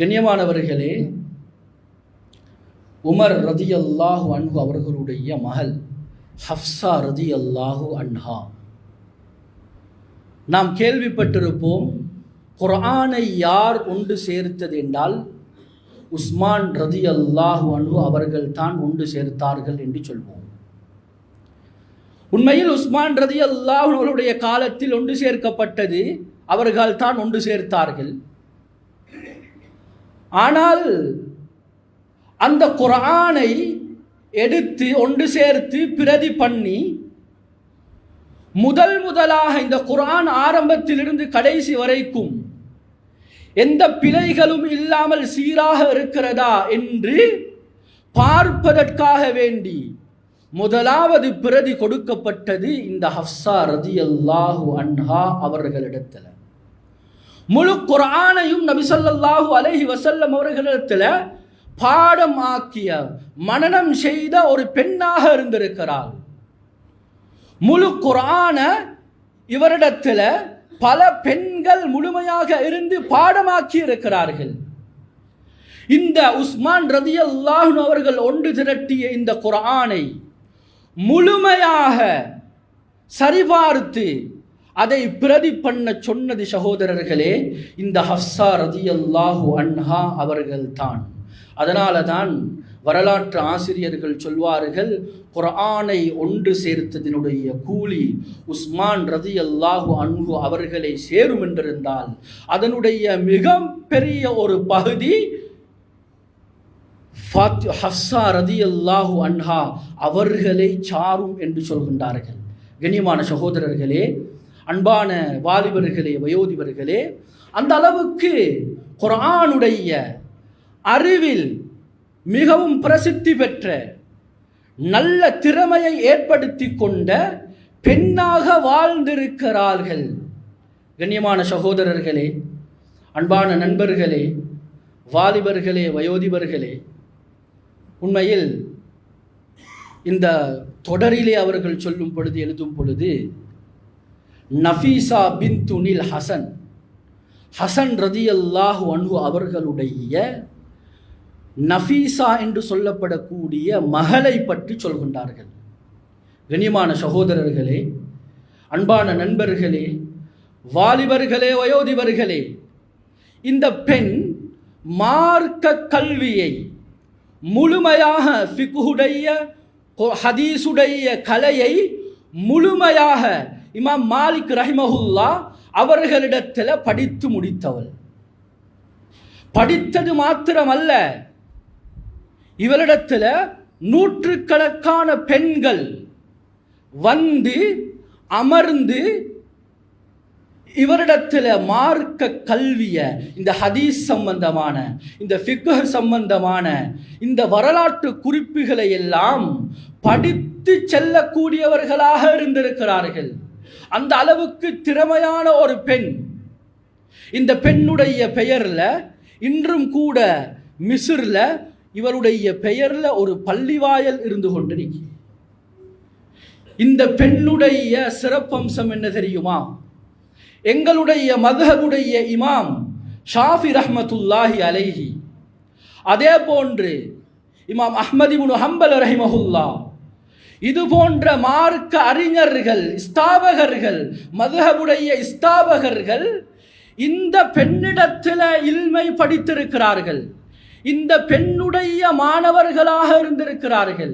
கண்ணியமானவர்களே உமர் ரதி அல்லாஹு அன்ஹு அவர்களுடைய மகள் ஹப்சா ரதி அல்லாஹு அன்ஹா. நாம் கேள்விப்பட்டிருப்போம் குரானை யார் ஒன்று சேர்த்தது என்றால் உஸ்மான் ரதி அல்லாஹு அன்ஹு அவர்கள் தான் ஒன்று சேர்த்தார்கள் என்று சொல்வோம். உண்மையில் உஸ்மான் ரதி அல்லாஹ் அவர்களுடைய காலத்தில் ஒன்று சேர்க்கப்பட்டது அவர்கள் தான் ஒன்று சேர்த்தார்கள். ஆனால் அந்த குரானை எடுத்து ஒன்று சேர்த்து பிரதி பண்ணி முதல் முதலாக இந்த குரான் ஆரம்பத்திலிருந்து கடைசி வரைக்கும் எந்த பிழைகளும் இல்லாமல் சீராக இருக்கிறதா என்று பார்ப்பதற்காக வேண்டி முதலாவது பிரதி கொடுக்கப்பட்டது இந்த ஹப்சா ரதி அல்லாஹு அன்ஹா அவர்களிடத்தில். முழு குரானையும் நபி அலஹி வசல்லம் அவர்களிடத்தில் பாடமாக்கிய மனநம் மனனம் செய்த ஒரு பெண்ணாக இருந்திருக்கிறாள். முழு குரான இவரிடத்தில் பல பெண்கள் முழுமையாக இருந்து பாடமாக்கி இருக்கிறார்கள். இந்த உஸ்மான் ரதி அவர்கள் ஒன்று திரட்டிய இந்த குரானை முழுமையாக சரிபார்த்து அதை பிரதி பண்ண சொன்னது சகோதரர்களே இந்த ஹப்சா ரதி அல்லாஹு அன்ஹா அவர்கள் தான் அதனால தான் வரலாற்று ஆசிரியர்கள் சொல்வார்கள் குரானை ஒன்று சேர்த்ததினுடைய கூலி உஸ்மான் ரதி அல்லாஹு அன்ஹு அவர்களை சேரும் என்றிருந்தால் அதனுடைய மிக பெரிய ஒரு பகுதி ஹப்சா ரதி அல்லாஹு அன்ஹா அவர்களை சாரும் என்று சொல்கின்றார்கள். கண்ணியமான சகோதரர்களே அன்பான வாலிபர்களே வயோதிபர்களே அந்த அளவுக்கு குரானுடைய அறிவில் மிகவும் பிரசித்தி பெற்ற நல்ல திறமையை ஏற்படுத்தி கொண்ட பெண்ணாக வாழ்ந்திருக்கிறார்கள். கண்ணியமான சகோதரர்களே அன்பான நண்பர்களே வாலிபர்களே வயோதிபர்களே உண்மையில் இந்த தொடரிலே அவர்கள் சொல்லும் பொழுது எழுதும் பொழுது நஃபீசா பின் துனில் ஹசன். ஹசன் ரதி அல்லாஹு அன்பு அவர்களுடைய நஃபீசா என்று சொல்லப்படக்கூடிய மகளை பற்றி சொல்கின்றார்கள். கண்ணியமான சகோதரர்களே அன்பான நண்பர்களே வாலிபர்களே வயோதிபர்களே இந்த பெண் மார்க்க கல்வியை முழுமையாக ஃபிகுடைய ஹதீஸுடைய கலையை முழுமையாக இமாம் மாலிக் ரஹிமஹுல்லா அவர்களிடத்தில் படித்து முடித்தவள். படித்தது மாத்திரமல்ல இவரிடத்தில் நூற்றுக்கணக்கான பெண்கள் வந்து அமர்ந்து இவரிடத்தில் மார்க்க கல்விய இந்த ஹதீஸ் சம்பந்தமான இந்த ஃபிக்கு சம்பந்தமான இந்த வரலாற்று குறிப்புகளை எல்லாம் படித்து செல்லக்கூடியவர்களாக இருந்திருக்கிறார்கள். அந்த அளவுக்கு திறமையான ஒரு பெண். இந்த பெண்ணுடைய பெயரில் இன்றும் கூட மிசிறில் இவருடைய பெயரில் ஒரு பள்ளிவாயல் இருந்து கொண்டிருக்கு இந்த பெண்ணுடைய சிறப்பம்சம் என்ன தெரியுமா? எங்களுடைய மதகுடைய இமாம் ஷாஃபி ரஹமத்துல்லாஹி அலைஹி அதே போன்று இமாம் அஹ்மதிபுன் ஹம்பல் ரஹிமஹுல்லா இது போன்ற மார்க்க அறிஞர்கள் ஸ்தாபகர்கள் மதுகவுடைய ஸ்தாபகர்கள் இந்த பெண்ணிடத்தில் இல்மை படித்திருக்கிறார்கள். இந்த பெண்ணுடைய மாணவர்களாக இருந்திருக்கிறார்கள்.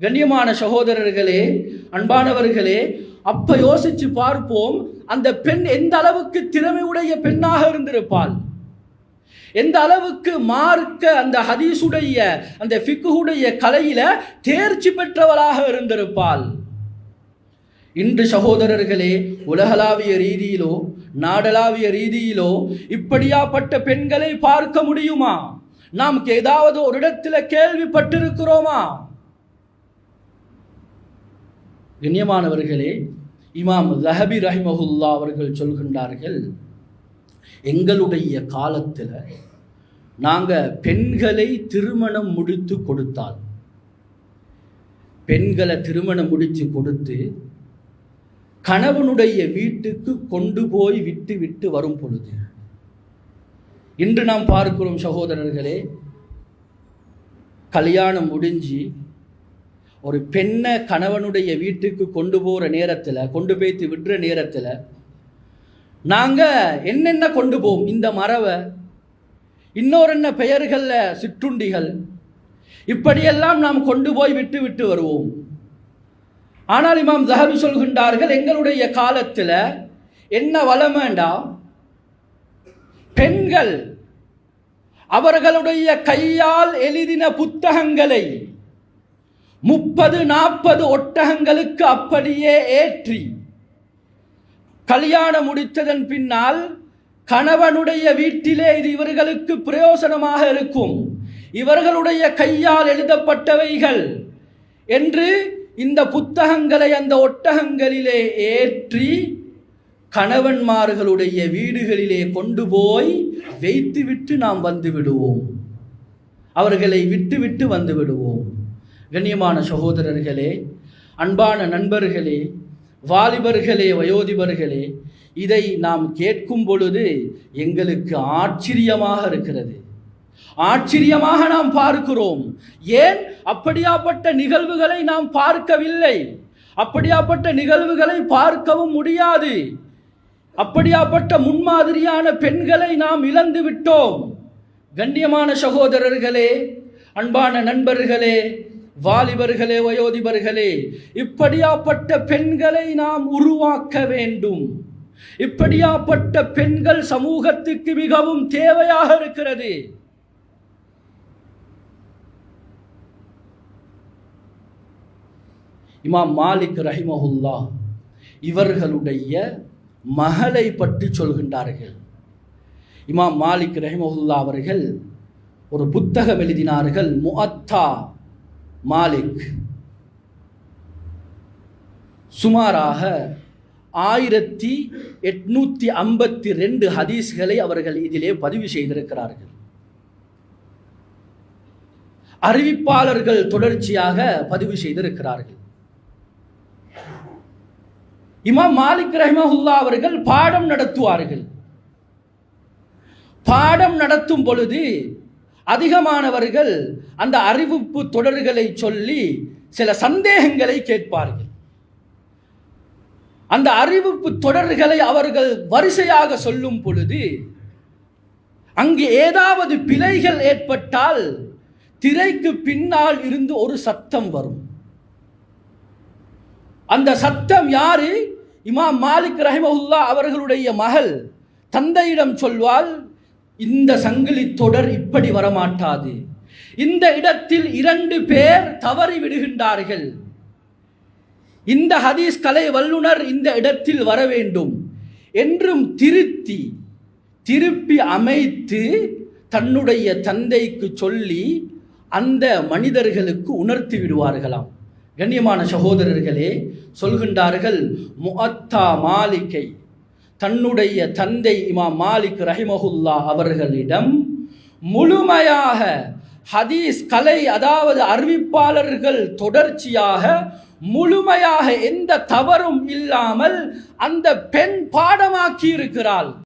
கண்ணியமான சகோதரர்களே அன்பானவர்களே அப்ப யோசிச்சு பார்ப்போம் அந்த பெண் எந்த அளவுக்கு திறமையுடைய பெண்ணாக இருந்திருப்பாள்? எந்த அளவுக்கு மார்க்க அந்த ஹதீஸுடைய அந்த ஃபிக்குடைய கலையில தேர்ச்சி பெற்றவளாக இருந்திருப்பாள். இன்று சகோதரர்களே உலகளாவிய ரீதியிலோ நாடளாவிய ரீதியிலோ இப்படியாப்பட்ட பெண்களை பார்க்க முடியுமா? நாம் ஏதாவது ஒரு இடத்துல கேள்விப்பட்டிருக்கிறோமா? கண்ணியமானவர்களே இமாம் லஹபி ரஹிமஹுல்லா அவர்கள் சொல்கின்றார்கள் எங்களுடைய காலத்தில் நாங்கள் பெண்களை திருமணம் முடித்து கொடுத்தால் பெண்களை திருமணம் முடித்து கொடுத்து கணவனுடைய வீட்டுக்கு கொண்டு போய் விட்டு விட்டு வரும் பொழுது இன்று நாம் பார்க்கிறோம் சகோதரர்களே கல்யாணம் முடிஞ்சு ஒரு பெண்ணை கணவனுடைய வீட்டுக்கு கொண்டு போகிற நேரத்தில் கொண்டு போய்த்து விடுற நேரத்தில் நாங்கள் என்னென்ன கொண்டு போவோம்? இந்த மரவை இன்னொரு என்ன பெயர்களில்? சிற்றுண்டிகள். இப்படியெல்லாம் நாம் கொண்டு போய் விட்டு விட்டு வருவோம். ஆனால் இமாம் ஜஹபி சொல்கின்றார்கள் எங்களுடைய காலத்தில் என்ன வளமேண்டா? பெண்கள் அவர்களுடைய கையால் எழுதின புத்தகங்களை முப்பது நாற்பது ஒட்டகங்களுக்கு அப்படியே ஏற்றி கல்யாணம் முடித்ததன் பின்னால் கணவனுடைய வீட்டிலே இது இவர்களுக்கு பிரயோசனமாக இருக்கும். இவர்களுடைய கையால் எழுதப்பட்டவைகள் என்று இந்த புத்தகங்களை அந்த ஒட்டகங்களிலே ஏற்றி கணவன்மார்களுடைய வீடுகளிலே கொண்டு போய் வைத்துவிட்டு நாம் வந்து விடுவோம். அவர்களை விட்டுவிட்டு வந்து விடுவோம். கண்ணியமான சகோதரர்களே அன்பான நண்பர்களே வாலிபர்களே வயோதிபர்களே இதை நாம் கேட்கும் பொழுது எங்களுக்கு ஆச்சரியமாக இருக்கிறது. ஆச்சரியமாக நாம் பார்க்கிறோம். ஏன்? அப்படியாப்பட்ட நிகழ்வுகளை நாம் பார்க்கவில்லை. அப்படியாப்பட்ட நிகழ்வுகளை பார்க்கவும் முடியாது. அப்படியாப்பட்ட முன்மாதிரியான பெண்களை நாம் இழந்து விட்டோம். கண்ணியமான சகோதரர்களே அன்பான நண்பர்களே வாலிபர்களே வயோதிபர்களே இப்படியாப்பட்ட பெண்களை நாம் உருவாக்க வேண்டும். இப்படியாப்பட்ட பெண்கள் சமூகத்துக்கு மிகவும் தேவையாக இருக்கிறது. இமாம் மாலிக் ரஹிமஹுல்லா இவர்களுடைய மகளை பற்றி சொல்கின்றார்கள். இமாம் மாலிக் ரஹிமஹுல்லா அவர்கள் ஒரு புத்தகம் எழுதினார்கள் முஅத்தா மாலிக். சுமாராக ஆயிரத்தி எட்நூத்தி ஐம்பத்தி ரெண்டு ஹதீஸ்களை அவர்கள் இதிலே பதிவு செய்திருக்கிறார்கள். அறிவிப்பாளர்கள் தொடர்ச்சியாக பதிவு செய்திருக்கிறார்கள். இமாம் மாலிக் ரஹ்மஹுல்லா அவர்கள் பாடம் நடத்துவார்கள். பாடம் நடத்தும் பொழுது அதிகமானவர்கள் அந்த அறிவிப்பு தொடர்களை சொல்லி சில சந்தேகங்களை கேட்பார்கள். அந்த அறிவிப்பு தொடர்களை அவர்கள் வரிசையாக சொல்லும் பொழுது அங்கு ஏதாவது பிழைகள் ஏற்பட்டால் திரைக்கு பின்னால் இருந்து ஒரு சத்தம் வரும். அந்த சத்தம் யாரு? இமாம் மாலிக் ரஹிமஹுல்லா அவர்களுடைய மகள் தந்தையிடம் சொல்வாள் இந்த சங்கிலி தொடர் இப்படி வரமாட்டாது. இந்த இடத்தில் இரண்டு பேர் தவறி விடுகின்றார்கள். இந்த ஹதீஸ் கலை வல்லுனர் இந்த இடத்தில் வர வேண்டும் என்றும் திருத்தி திருப்பி அமைத்து தன்னுடைய தந்தைக்கு சொல்லி அந்த மனிதர்களுக்கு உணர்த்தி விடுவார்களாம். கண்ணியமான சகோதரர்களே சொல்கின்றார்கள் முஅத்தா மாளிகை தன்னுடைய தந்தை இமாம் மாலிக் ரஹிமஹுல்லா அவர்களிடம் முழுமையாக ஹதீஸ் கலை அதாவது அறிவிப்பாளர்கள் தொடர்ச்சியாக முழுமையாக எந்த தவறும் இல்லாமல் அந்த பெண் பாடமாக்கி இருக்கிறாள்